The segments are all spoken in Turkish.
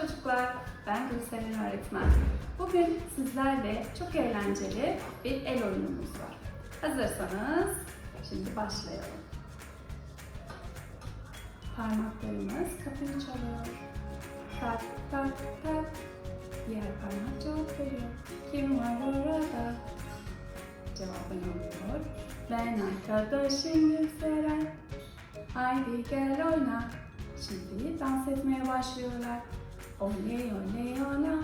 çocuklar. Ben Gülseren öğretmen. Bugün sizlerle çok eğlenceli bir el oyunumuz var. Hazırsanız şimdi başlayalım. Parmaklarımız kapıyı çalıyor. Tak tak tak. Diğer parmak cevap veriyor. Kim var orada? Cevabını alıyor. Ben arkadaşım Gülseren. Haydi gel oyna. Şimdi dans etmeye başlıyorlar. Oley oley ola.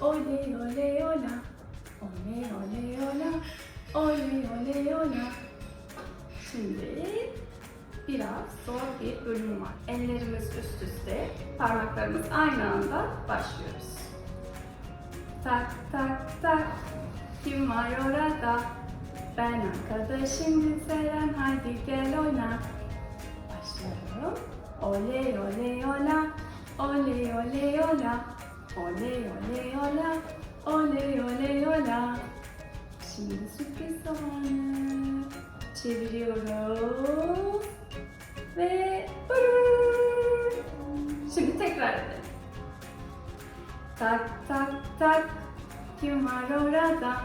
Oley oley ola. Oley oley ola. Oley oley ola. Şimdi biraz zor bir bölüm var. Ellerimiz üst üste, parmaklarımız aynı anda başlıyoruz. Tak tak tak. Kim var orada? Ben arkadaşım Gülseren. Haydi gel oyna. Oley oley ola. Oley oley ola. Oley oley ola. Şimdi sürpriz zamanı. Çeviriyoruz. Ve brrrr. Şimdi tekrar edelim. Tak tak tak. Kim var orada?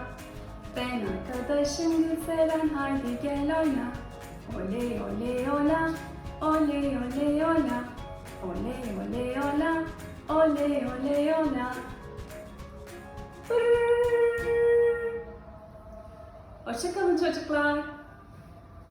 Ben arkadaşım Gülseren. Haydi gel oyna. Oley oley ola. Oley oley ola. Oley oley ola. Oley oley. Brrrr. Hoşçakalın çocuklar.